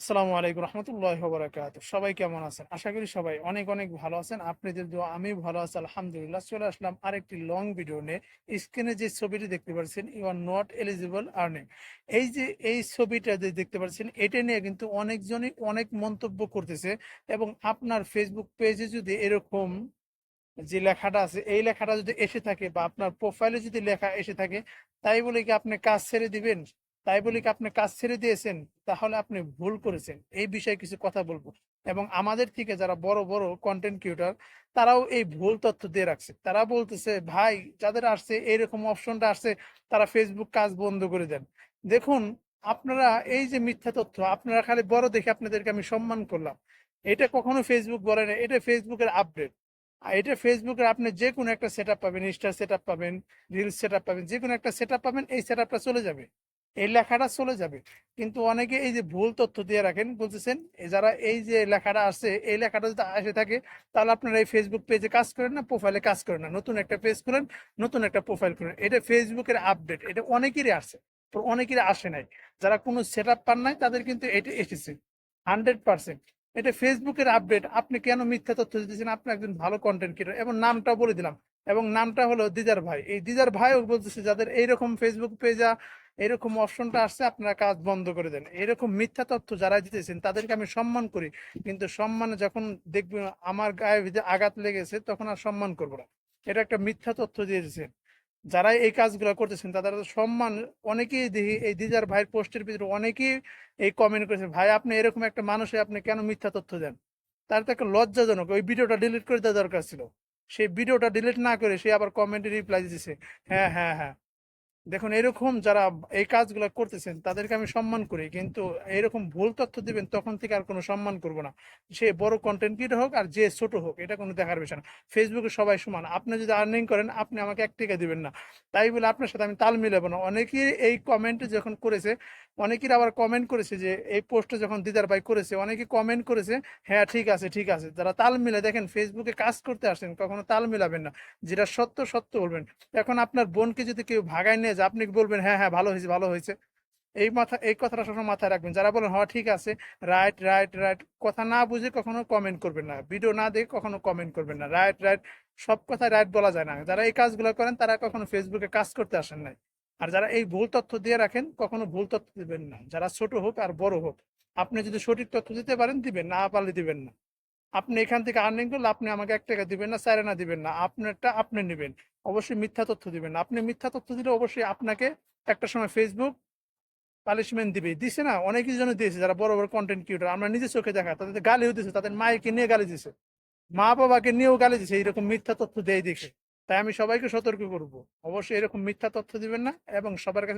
আসসালামু আলাইকুম রহমতুল্লাহ বরাকাত। সবাই কেমন আছেন? আশা করি সবাই অনেক অনেক ভালো আছেন। আপনি দোয়া, আমি ভালো আছি, আলহামদুলিল্লাহ। চলে আসলাম আরেকটি লং ভিডিও নিয়ে। স্ক্রিনে যে ছবিটি দেখতে পাচ্ছেন you are not eligible earning এই যে, এই ছবিটা যে দেখতে পাচ্ছেন, এটা নিয়ে কিন্তু অনেকজনই অনেক মন্তব্য করতেছে এবং আপনার ফেসবুক পেজে যদি এরকম যে লেখাটা আছে, এই লেখাটা যদি এসে থাকে বা আপনার প্রোফাইলে যদি লেখা এসে থাকে, তাই বলে কি আপনি কাজ ছেড়ে দিবেন? তাই বলে কি, আপনি কাজ ছেড়ে দিয়েছেন, তাহলে আপনি ভুল করেছেন। এই বিষয়ে কিছু কথা বলব। এবং আমাদের থেকে যারা বড় বড় কন্টেন্ট ক্রিয়েটর তারাও এই ভুল তথ্য দিয়ে রাখছে। তারা বলতেছে, ভাই, যাদের আসছে, এইরকম অপশনটা আসছে, তারা ফেসবুক কাজ বন্ধ করে দেন। দেখুন, আপনারা এই যে মিথ্যা তথ্য, আপনারা খালি বড় দেখে আপনাদেরকে আমি সম্মান করলাম। এটা কখনো ফেসবুক বলে না, এটা ফেসবুকের আপডেট এটা ফেসবুকের আপনি যে কোনো একটা সেট পাবেন ইনস্টার সেট পাবেন রিলস সেট পাবেন যে কোনো একটা সেট পাবেন, এই সেট চলে যাবে। এই লেখাটা চলে যাবে। কিন্তু অনেকে এই যে ভুল তথ্য দিয়ে রাখেন, বলতেছেন যারা এই যে লেখাটা আসছে, এই লেখাটা যদি আসে থাকে, তাহলে আপনারা এই ফেসবুক পেজে কাজ করেন না প্রোফাইলে কাজ করেন না। নতুন একটা পেজ করেন নতুন একটা প্রোফাইল করেন এটা ফেসবুকের আপডেট এটা অনেকেরই আসে অনেকেরই আসে নাই। যারা কোনো সেট আপ পান নাই, তাদের কিন্তু এটা এসেছে হান্ড্রেড পার্সেন্ট এটা ফেসবুকের আপডেট আপনি কেন মিথ্যা তথ্য দিতেছেন? আপনি একজন ভালো কন্টেন্ট ক্রিয়েটর এবং নামটা বলে দিলাম। এবং নামটা হলো দিদার ভাই। এই দিদার ভাইও বলতেছে, যাদের এইরকম ফেসবুক পেজা এরকম অপশনটা আসছে, আপনারা কাজ বন্ধ করে দেন। এরকম মিথ্যা তথ্য যারা দিতেছেন, তাদেরকে আমি সম্মান করি। কিন্তু সম্মানে যখন দেখবে আমার গায়ে ভিতরে আঘাত লেগেছে, তখন আর সম্মান করব না। এটা একটা মিথ্যা তথ্য দিয়েছে যারা এই কাজগুলো করতেছেন, তাদের সম্মান অনেকেই দেখি, এই দিদার ভাইয়ের পোস্টের ভিতরে অনেকেই এই কমেন্ট করেছেন ভাই, আপনি এরকম একটা মানুষে আপনি কেন মিথ্যা তথ্য দেন? তার তো একটা লজ্জাজনক, ওই ভিডিওটা ডিলিট করে দেওয়া দরকার ছিল। সেই ভিডিওটা ডিলিট না করে সে আবার কমেন্টে রিপ্লাই দিতেছে হ্যাঁ হ্যাঁ হ্যাঁ। দেখুন, এরকম যারা এই কাজগুলো করতেছেন, তাদেরকে আমি সম্মান করি, কিন্তু এরকম ভুল তথ্য দিবেন, তখন থেকে আর কোনো সম্মান করব না। সে বড় কন্টেন্ট ক্রিয়েটর হোক আর যে ছোট হোক, এটা কোনো দেখার বিষয় না। ফেসবুকে সবাই সমান। আপনি যদি আর্নিং করেন, আপনি আমাকে এক টাকা দিবেন না। তাই বলে আপনার সাথে আমি তাল মিলাবো না। অনেকেই এই কমেন্টে যখন করেছে অনেকের আবার কমেন্ট করেছে যে, এই পোস্টটা যখন দিদার ভাই করেছে, অনেকে কমেন্ট করেছে হ্যাঁ ঠিক আছে ঠিক আছে। যারা তাল মিলে দেখেন ফেসবুকে কাজ করতে আসেন, কখনো তাল মিলাবেন না। যেটা সত্য সত্য বলবেন। এখন আপনার বোনকে যদি কেউ ভাগায় নিয়ে যায়, আপনি বলবেন হ্যাঁ হ্যাঁ ভালো হয়েছে ভালো হয়েছে। এই মাথা, এই কথাটা সবসময় মাথায় রাখবেন। যারা বলেন হ্যাঁ ঠিক আছে রাইট রাইট রাইট কথা না বুঝে কখনো কমেন্ট করবেন না। ভিডিও না দেখে কখনো কমেন্ট করবেন না। রাইট রাইট সব কথা রাইট বলা যায় না। যারা এই কাজগুলো করেন, তারা কখনো ফেসবুকে কাজ করতে আসেন নাই। আর যারা এই ভুল তথ্য দিয়ে রাখেন, কখনো ভুল তথ্য দিবেন না। যারা ছোট হোক আর বড় হোক, আপনি যদি সঠিক তথ্য দিতে পারেন, দিবেন না পারলে দিবেন না। আপনি এখান থেকে আর্নিং করলে আপনি আমাকে এক টাকা দিবেন না চারে না দিবেন না, আপনারটা আপনি নেবেন। অবশ্যই মিথ্যা তথ্য দিবেন না। আপনি মিথ্যা তথ্য দিলে অবশ্যই আপনাকে একটা সময় ফেসবুক পানিশমেন্ট দিবে। দিছে না? অনেকের জন্য দিয়েছে, যারা বড় বড় কন্টেন্ট ক্রিয়েটর আমরা নিজে চোখে দেখা, তাদের গালিও দিছে, তাদের মায়েকে নিয়ে গালি দিছে। মা বাবাকে নিয়েও গালি দিছে এরকম মিথ্যা তথ্য দেয় দেখে। তাই আমি সবাইকে সতর্ক করব। অবশ্যই এরকম মিথ্যা তথ্য দিবেন না এবং সবার কাছে